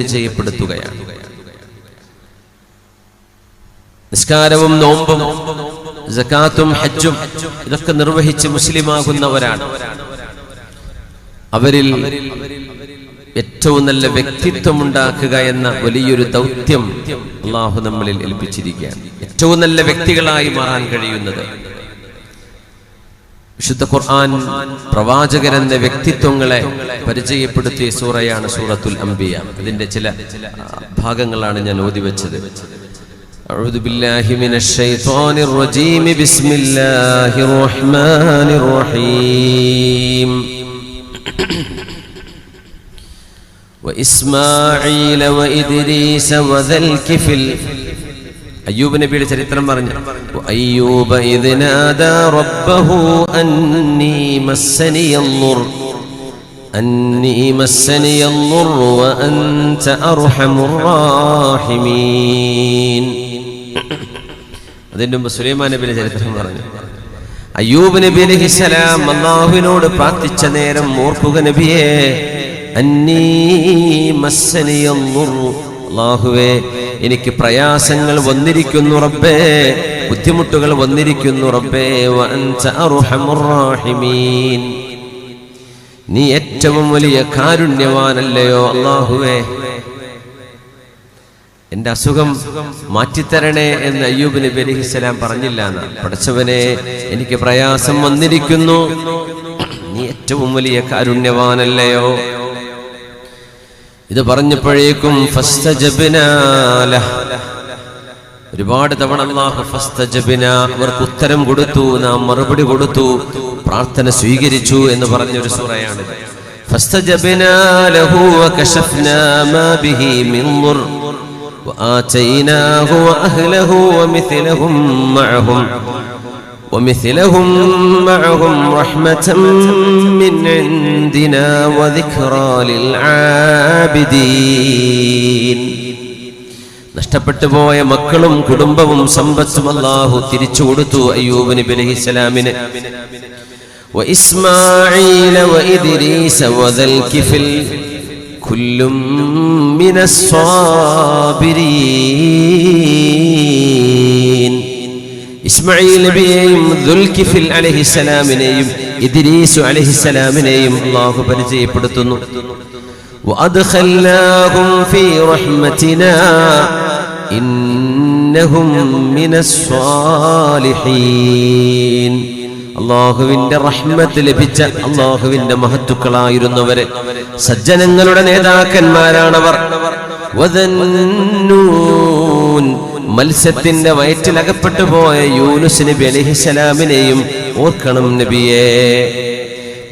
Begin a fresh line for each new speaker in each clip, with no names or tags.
പരിചയപ്പെടുത്തുകയാണ്. നിസ്കാരവും നോമ്പും ജക്കാത്തും ഹജ്ജും ഇതൊക്കെ നിർവഹിച്ച് മുസ്ലിമാകുന്നവരാണ്. അവരിൽ ഏറ്റവും നല്ല വ്യക്തിത്വം ഉണ്ടാക്കുക എന്ന വലിയൊരു ദൗത്യം അള്ളാഹു നമ്മളിൽ ഏൽപ്പിച്ചിരിക്കുകയാണ്. ഏറ്റവും നല്ല വ്യക്തികളായി മാറാൻ കഴിയുന്നത് വിശുദ്ധ ഖുർആൻ പ്രവാചകരെന്ന വ്യക്തിത്വങ്ങളെ പരിചയപ്പെടുത്തിയ സൂറയാണ് സൂറത്തുൽ അംബിയ ഇതിന്റെ ചില ആ, ഭാഗങ്ങളാണ് ഞാൻ ഓതി വെച്ചത് أعوذ بالله من الشيطان الرجيم بسم الله الرحمن الرحيم وإسماعيل وإدريس وذا الكفل അയ്യൂബ് നബിയുടെ ചരിത്രം പറഞ്ഞു. അയ്യൂബ് റബ്ബഹു അന്നീ മസ്സനിയല്ലുർ അന്നീ മസ്സനിയല്ലുർ അൻത അർഹമുർ റാഹിമീൻ അതിന്റെ മുമ്പ് സുലൈമാൻ നബിയുടെ ചരിത്രം പറഞ്ഞു. അയ്യൂബ് നബി അലൈഹിസ്സലാം അള്ളാഹുവിനോട് പ്രാർത്ഥിച്ച നേരം ഓർക്കുക നബിയെ. അന്നീ മസ്സനിയല്ലുർ അള്ളാഹുവേ എനിക്ക് പ്രയാസങ്ങൾ വന്നിരിക്കുന്നു റബ്ബേ. ബുദ്ധിമുട്ടുകൾ വന്നിരിക്കുന്നു റബ്ബേ. നീ ഏറ്റവും വലിയ കാരുണ്യവാനല്ലയോ അള്ളാഹുവേ എന്റെ അസുഖം മാറ്റിത്തരണേ എന്ന് അയ്യൂബ് നബി അലൈഹിസ്സലാം പറഞ്ഞില്ല പഠിച്ചവനെ എനിക്ക് പ്രയാസം വന്നിരിക്കുന്നു. നീ ഏറ്റവും വലിയ കാരുണ്യവാനല്ലയോ. ഇത് പറഞ്ഞപ്പോഴേക്കും ഫസ്തജബ്നാ ലഹ്. ഒരുപാട് തവണ അല്ലാഹു ഫസ്തജബ്ന അവർക്ക് ഉത്തരം കൊടുത്തു നാം മറുപടി കൊടുത്തു പ്രാർത്ഥന സ്വീകരിച്ചു എന്ന് പറഞ്ഞൊരു സൂറയാണ് فاستجبنا له وكشفنا ما به من ضر وآتيناه وأهله ومثلهم معهم ومثلهم معهم رحمة من عندنا وذكرى للعابدين നഷ്ടപ്പെട്ടു പോയ മക്കളും കുടുംബവും സമ്പത്തും അല്ലാഹു തിരിച്ചു കൊടുത്തു അയ്യൂബ് നബി അലൈഹിസ്സലാമിന് وإسماعيل وإدريس وذا الكفل كل من الصابرين ഇസ്മായിൽ നബിയെയും ദുൽകിഫിൽ അലഹിസലാമിനെയും ഇദ്രീസു അലഹിസലാമിനെയും അള്ളാഹു പരിചയപ്പെടുത്തുന്നു وأدخلناهم في رحمتنا إنهم من الصالحين അള്ളാഹുവിന്റെ റഹ്മത്ത് ലഭിച്ച അള്ളാഹുവിന്റെ മഹത്തുക്കളായിരുന്നവര് സജ്ജനങ്ങളുടെ നേതാക്കന്മാരാണവർ വദന്നൂൻ മത്സ്യത്തിന്റെ വയറ്റിലകപ്പെട്ടു പോയ യൂനുസ് നബി അലഹിസലാമിനെയും ഓർക്കണം നബിയേ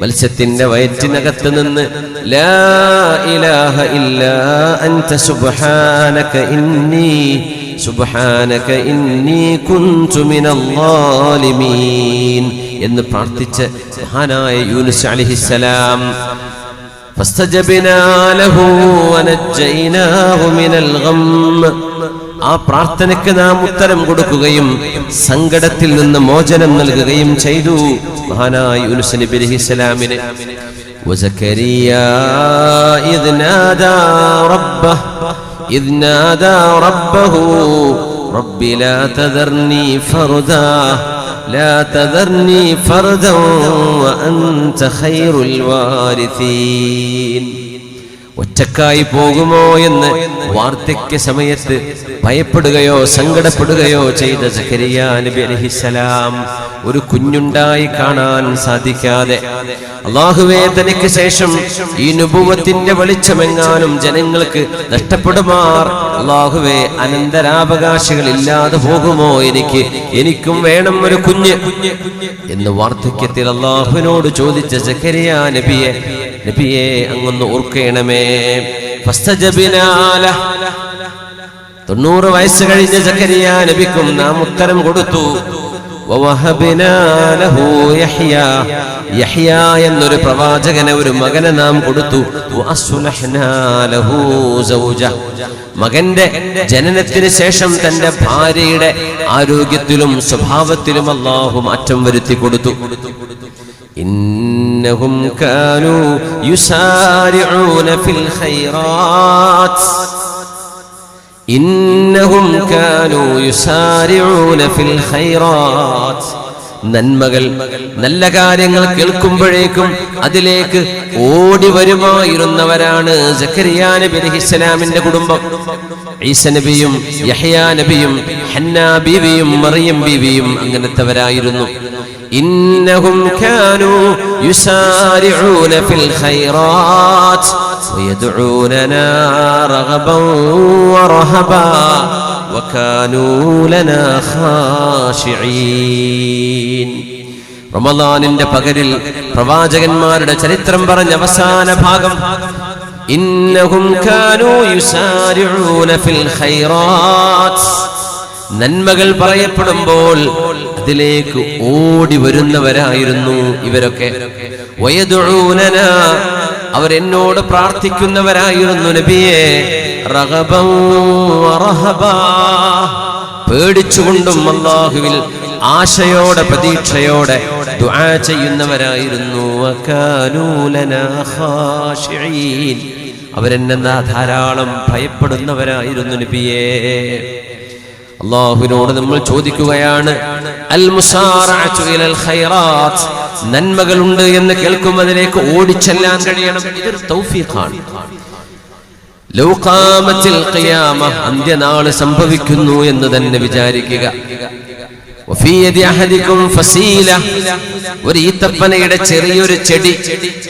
മത്സ്യത്തിന്റെ വയറ്റിനകത്ത് നിന്ന് ലാ ഇലാഹ ഇല്ലാ അൻത സുബ്ഹാനക ഇന്നി സുബ്ഹാനക ഇന്നി കുൻതു മിനൽ ളാലിമീൻ എന്ന് പ്രാർത്ഥിച്ച് മഹാനായ യൂനുസ് അലൈഹിസ്സലാം فاستجبنا له ونجيناه من الغم ആ പ്രാർത്ഥനയ്ക്ക് നാം ഉത്തരം കൊടുക്കുകയും സങ്കടത്തിൽ നിന്ന് മോചനം നൽകുകയും ചെയ്തു മഹാനായ യൂനുസ് നബി അലൈഹിസ്സലാമിന് وزكريا إذ نادى ربه إذ نادى ربه رب لا تذرني فردا لا تذرني فردا وأنت خير الوارثين ഒറ്റക്കായി പോകുമോ എന്ന് വാർദ്ധക്യ സമയത്ത് ഭയപ്പെടുകയോ സങ്കടപ്പെടുകയോ ചെയ്ത സക്കരിയ നബി ഒരു കുഞ്ഞുണ്ടായി കാണാൻ സാധിക്കാതെ അള്ളാഹുവേ തനിക്ക് ശേഷം ഈ നുപുവത്തിന്റെ വെളിച്ചമെങ്ങാനും ജനങ്ങൾക്ക് നഷ്ടപ്പെടുമാർ. അള്ളാഹുവേ അനന്തരാവകാശികൾ ഇല്ലാതെ പോകുമോ എനിക്ക്? എനിക്കും വേണം ഒരു കുഞ്ഞ്. എന്ന് വാർദ്ധക്യത്തിൽ അള്ളാഹുവിനോട് ചോദിച്ച സക്കരിയ നബിയെ നബിയെ അങ്ങൊന്ന് ഓർക്കണമേ. തൊണ്ണൂറ് വയസ്സ് കഴിഞ്ഞ സക്കരിയ നബിക്കും നാം ഉത്തരം കൊടുത്തു. എന്നൊരു പ്രവാചകനെ ഒരു മകനെ നാം കൊടുത്തു. മകന്റെ ജനനത്തിന് ശേഷം തന്റെ ഭാര്യയുടെ ആരോഗ്യത്തിലും സ്വഭാവത്തിലും അള്ളാഹു മാറ്റം വരുത്തി കൊടുത്തു. إنهم كانوا يسارعون في الخيرات. إنهم كانوا يسارعون في الخيرات. നന്മകൾ നല്ല കാര്യങ്ങൾ കേൾക്കുമ്പോഴേക്കും അതിലേക്ക് ഓടി വരുമായിരുന്നവരാണ് ജക്കരിയ നബി അലഹിസ്സലാമിന്റെ കുടുംബം. ഈസ നബിയും യഹയാ നബിയും ഹന്ന ബീവിയും മറിയം ബീവിയും അങ്ങനത്തെവരായിരുന്നു. ഇന്നഹും കാനു ഫിൽ ഖൈറാത്ത് റമദാനിന്റെ പകരിൽ പ്രവാചകന്മാരുടെ ചരിത്രം പറഞ്ഞ അവസാന ഭാഗം ഇന്നഹും കാനൂ യുസാരിഊന ഫിൽ ഖൈറാത്ത്. നന്മകൾ പറയപ്പെടുമ്പോൾ അതിലേക്ക് ഓടി വരുന്നവരായിരുന്നു ഇവരൊക്കെ. വയദുഊനന അവരെന്നോട് പ്രാർത്ഥിക്കുന്നവരായിരുന്നു നബിയെ. പേടിച്ചുകൊണ്ടും അള്ളാഹുവിൽ ആശയോടെ പ്രതീക്ഷയോടെ ദുആ ചെയ്യുന്നവരായിരുന്നു. അവരെന്നെന്താ ധാരാളം ഭയപ്പെടുന്നവരായിരുന്നു നബിയേ. അള്ളാഹുവിനോട് നമ്മൾ ചോദിക്കുകയാണ് അൽ ഇലൽ ഖൈറാത്ത്. നന്മകളുണ്ട് എന്ന് കേൾക്കുമ്പോൾ അതിലേക്ക് ഓടിച്ചെല്ലാൻ കഴിയണം. ഇതൊരു തൗഫീഖാണ്. ലൗ കയ്യാമ അന്ത്യനാൾ സംഭവിക്കുന്നു എന്ന് തന്നെ വിചാരിക്കുക. ഒരു ഈത്തപ്പനയുടെ ചെറിയൊരു ചെടി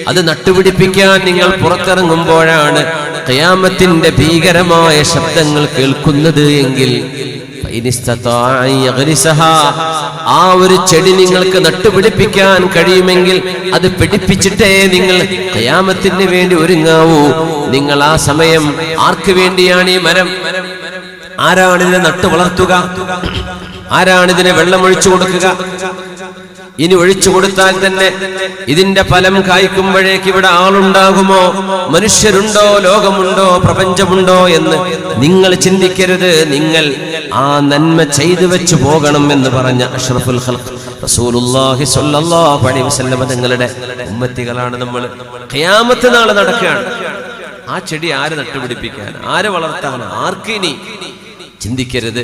അത് നട്ടുപിടിപ്പിക്കാൻ നിങ്ങൾ പുറത്തിറങ്ങുമ്പോഴാണ് കയാമത്തിന്റെ ഭീകരമായ ശബ്ദങ്ങൾ കേൾക്കുന്നത് എങ്കിൽ ആ ഒരു ചെടി നിങ്ങൾക്ക് നട്ടുപിടിപ്പിക്കാൻ കഴിയുമെങ്കിൽ അത് പിടിപ്പിച്ചിട്ടേ നിങ്ങൾ കയാമത്തിന് വേണ്ടി ഒരുങ്ങാവൂ. നിങ്ങൾ ആ സമയം ആർക്ക് വേണ്ടിയാണ് ഈ മരം? ആരാണിതിനെ നട്ടു വളർത്തുക ആരാണിതിനെ വെള്ളമൊഴിച്ചു കൊടുക്കുക? ഇനി ഒഴിച്ചു കൊടുത്താൽ തന്നെ ഇതിന്റെ ഫലം കായ്ക്കുമ്പോഴേക്ക് ഇവിടെ ആളുണ്ടാകുമോ? മനുഷ്യരുണ്ടോ? ലോകമുണ്ടോ? പ്രപഞ്ചമുണ്ടോ? എന്ന് നിങ്ങൾ ചിന്തിക്കരുത്. നിങ്ങൾ ആ നന്മ ചെയ്തു വെച്ചു പോകണം എന്ന് പറഞ്ഞ അഷ്റഫുൽ റസൂലുള്ളാഹി സ്വല്ലല്ലാഹു അലൈഹി വസല്ലം തങ്ങളുടെ ഉമ്മത്തികളാണ് നമ്മൾ. ഖിയാമത്ത് നാളെ നടക്കുകയാണ്. ആ ചെടി ആര് നട്ടുപിടിപ്പിക്കാൻ? ആര് വളർത്താൻ? ആർക്കിനി ചിന്തിക്കരുത്.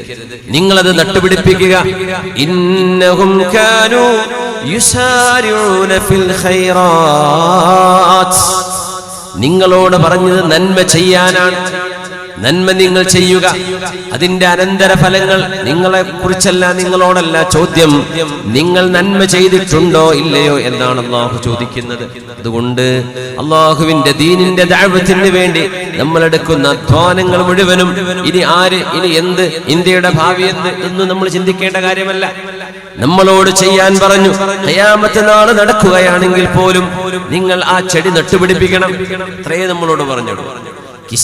നിങ്ങളത് നട്ടുപിടിപ്പിക്കുക. നിങ്ങളോട് പറഞ്ഞത് നന്മ ചെയ്യാനാണ്. നന്മ നിങ്ങൾ ചെയ്യുക. അതിന്റെ അനന്തര ഫലങ്ങൾ നിങ്ങളെ കുറിച്ചല്ല നിങ്ങളോടല്ല ചോദ്യം. നിങ്ങൾ നന്മ ചെയ്തിട്ടുണ്ടോ ഇല്ലയോ എന്നാണ് അള്ളാഹു ചോദിക്കുന്നത്. അതുകൊണ്ട് അള്ളാഹുവിന്റെ ദീനിന്റെ ദാഴ്വത്തിന് വേണ്ടി നമ്മൾ എടുക്കുന്ന അധ്വാനങ്ങൾ മുഴുവനും ഇനി ആര് ഇനി എന്ത് ഇന്ത്യയുടെ ഭാവി എന്ത് എന്ന് നമ്മൾ ചിന്തിക്കേണ്ട കാര്യമല്ല. നമ്മളോട് ചെയ്യാൻ പറഞ്ഞു ഖിയാമത്ത് നാൾ നടക്കുകയാണെങ്കിൽ പോലും നിങ്ങൾ ആ ചെടി നട്ടുപിടിപ്പിക്കണം. അത്രയേ നമ്മളോട് പറഞ്ഞു